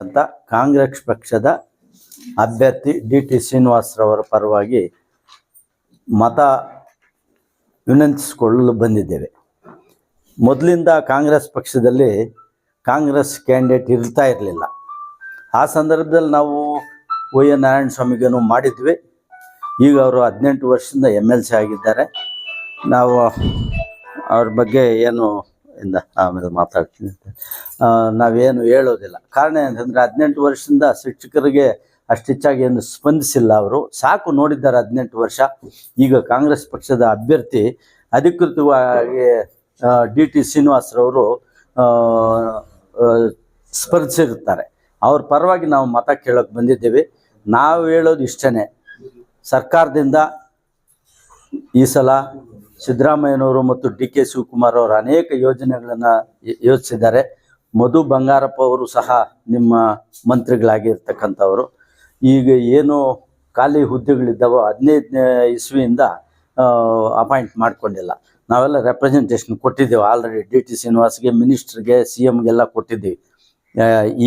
ಅಂತ ಕಾಂಗ್ರೆಸ್ ಪಕ್ಷದ ಅಭ್ಯರ್ಥಿ ಡಿ ಟಿ ಶ್ರೀನಿವಾಸರವರ ಪರವಾಗಿ ಮತ ವಿನಂತಿಸಿಕೊಳ್ಳಲು ಬಂದಿದ್ದೇವೆ. ಮೊದಲಿಂದ ಕಾಂಗ್ರೆಸ್ ಪಕ್ಷದಲ್ಲಿ ಕಾಂಗ್ರೆಸ್ ಕ್ಯಾಂಡಿಡೇಟ್ ಇರ್ತಾ ಇರಲಿಲ್ಲ. ಆ ಸಂದರ್ಭದಲ್ಲಿ ನಾವು ಒ ಎನ್ ನಾರಾಯಣ ಸ್ವಾಮಿಗೇನು ಮಾಡಿದ್ವಿ. ಈಗ ಅವರು ಹದಿನೆಂಟು ವರ್ಷದಿಂದ ಎಂ ಆಗಿದ್ದಾರೆ. ನಾವು ಅವ್ರ ಬಗ್ಗೆ ಏನು ಇಂದ ಆಮೇಲೆ ಮಾತಾಡ್ತೀನಿ ಅಂತ. ನಾವೇನು ಹೇಳೋದಿಲ್ಲ. ಕಾರಣ ಏನಂತಂದರೆ ಹದಿನೆಂಟು ವರ್ಷದಿಂದ ಶಿಕ್ಷಕರಿಗೆ ಅಷ್ಟು ಹೆಚ್ಚಾಗಿ ಏನು ಸ್ಪಂದಿಸಿಲ್ಲ ಅವರು. ಸಾಕು ನೋಡಿದ್ದಾರೆ ಹದಿನೆಂಟು ವರ್ಷ. ಈಗ ಕಾಂಗ್ರೆಸ್ ಪಕ್ಷದ ಅಭ್ಯರ್ಥಿ ಅಧಿಕೃತವಾಗಿ ಡಿ ಟಿ ಶ್ರೀನಿವಾಸರವರು ಸ್ಪರ್ಧಿಸಿರುತ್ತಾರೆ. ಅವ್ರ ಪರವಾಗಿ ನಾವು ಮತ ಕೇಳೋಕೆ ಬಂದಿದ್ದೀವಿ. ನಾವು ಹೇಳೋದು ಇಷ್ಟೇ ಸರ್ಕಾರದಿಂದ ಈ ಸಲ ಸಿದ್ದರಾಮಯ್ಯನವರು ಮತ್ತು ಡಿ ಕೆ ಶಿವಕುಮಾರ್ ಅವರು ಅನೇಕ ಯೋಜನೆಗಳನ್ನು ಯೋಚಿಸಿದ್ದಾರೆ ಮಧು ಬಂಗಾರಪ್ಪ ಅವರು ಸಹ ನಿಮ್ಮ ಮಂತ್ರಿಗಳಾಗಿರ್ತಕ್ಕಂಥವರು. ಈಗ ಏನು ಖಾಲಿ ಹುದ್ದೆಗಳಿದ್ದಾವೋ ಹದಿನೈದನೇ ಇಸ್ವಿಯಿಂದ ಅಪಾಯಿಂಟ್ ಮಾಡ್ಕೊಂಡಿಲ್ಲ. ನಾವೆಲ್ಲ ರೆಪ್ರೆಸೆಂಟೇಷನ್ ಕೊಟ್ಟಿದ್ದೇವೆ. ಆಲ್ರೆಡಿ ಡಿ ಟಿ ಶ್ರೀನಿವಾಸ್ಗೆ ಮಿನಿಸ್ಟ್ರಿಗೆ, ಸಿ ಎಮ್ಗೆಲ್ಲ ಕೊಟ್ಟಿದ್ದೀವಿ.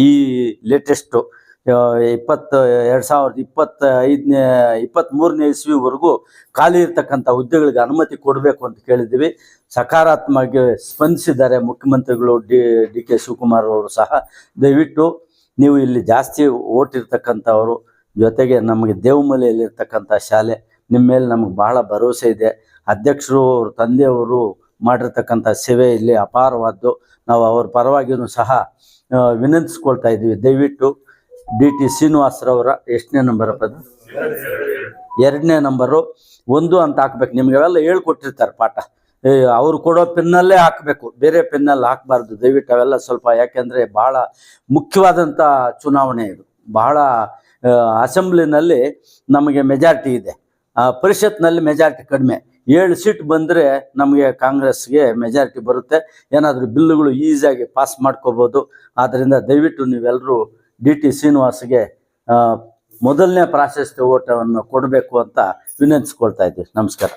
ಈ ಲೇಟೆಸ್ಟು ಇಪ್ಪತ್ತು, ಎರಡು ಸಾವಿರದ ಇಪ್ಪತ್ತ ಐದನೇ, ಇಪ್ಪತ್ತ್ಮೂರನೇ ಇಸ್ವಿವರೆಗೂ ಖಾಲಿ ಇರ್ತಕ್ಕಂಥ ಹುದ್ದೆಗಳಿಗೆ ಅನುಮತಿ ಕೊಡಬೇಕು ಅಂತ ಕೇಳಿದ್ದೀವಿ. ಸಕಾರಾತ್ಮಕವಾಗಿ ಸ್ಪಂದಿಸಿದ್ದಾರೆ ಮುಖ್ಯಮಂತ್ರಿಗಳು ಡಿ ಡಿ ಕೆ ಶಿವಕುಮಾರ್ ಅವರು ಸಹ. ದಯವಿಟ್ಟು ನೀವು ಇಲ್ಲಿ ಜಾಸ್ತಿ ಓಟಿರ್ತಕ್ಕಂಥವರು ಜೊತೆಗೆ ನಮಗೆ ದೇವಮಲೆಯಲ್ಲಿರ್ತಕ್ಕಂಥ ಶಾಲೆ, ನಿಮ್ಮ ಮೇಲೆ ನಮಗೆ ಬಹಳ ಭರವಸೆ ಇದೆ. ಅಧ್ಯಕ್ಷರು ಅವ್ರ, ತಂದೆಯವರು ಮಾಡಿರ್ತಕ್ಕಂಥ ಸೇವೆ ಇಲ್ಲಿ ಅಪಾರವಾದ್ದು. ನಾವು ಅವ್ರ ಪರವಾಗಿಯೂ ಸಹ ವಿನಂತಿಸ್ಕೊಳ್ತಾ ಇದ್ದೀವಿ. ದಯವಿಟ್ಟು ಡಿ ಟಿ ಶ್ರೀನಿವಾಸರವರ ಎಷ್ಟನೇ ನಂಬರ್ ಅದು? ಎರಡನೇ ನಂಬರು ಒಂದು ಅಂತ ಹಾಕ್ಬೇಕು. ನಿಮಗೆಲ್ಲ ಹೇಳ್ಕೊಟ್ಟಿರ್ತಾರೆ ಪಾಠ. ಅವ್ರು ಕೊಡೋ ಪೆನ್ನಲ್ಲೇ ಹಾಕಬೇಕು. ಬೇರೆ ಪೆನ್ನಲ್ಲಿ ಹಾಕಬಾರ್ದು. ದಯವಿಟ್ಟು ಅವೆಲ್ಲ ಸ್ವಲ್ಪ ಯಾಕೆಂದರೆ ಭಾಳ ಮುಖ್ಯವಾದಂಥ ಚುನಾವಣೆ ಇದು. ಬಹಳ ಅಸೆಂಬ್ಲಿನಲ್ಲಿ ನಮಗೆ ಮೆಜಾರಿಟಿ ಇದೆ. ಪರಿಷತ್ನಲ್ಲಿ ಮೆಜಾರಿಟಿ ಕಡಿಮೆ. ಏಳು ಸೀಟ್ ಬಂದರೆ ನಮಗೆ ಕಾಂಗ್ರೆಸ್ಗೆ ಮೆಜಾರಿಟಿ ಬರುತ್ತೆ. ಏನಾದರೂ ಬಿಲ್ಲುಗಳು ಈಸಿಯಾಗಿ ಪಾಸ್ ಮಾಡ್ಕೋಬೋದು. ಆದ್ದರಿಂದ ದಯವಿಟ್ಟು ನೀವೆಲ್ಲರೂ ಡಿ ಟಿ ಶ್ರೀನಿವಾಸ್ಗೆ ಮೊದಲನೇ ಪ್ರಾಶಸ್ತ್ಯ ಓಟವನ್ನು ಕೊಡಬೇಕು ಅಂತ ವಿನಂತಿಸ್ಕೊಳ್ತಾ ಇದ್ದೀವಿ ನಮಸ್ಕಾರ.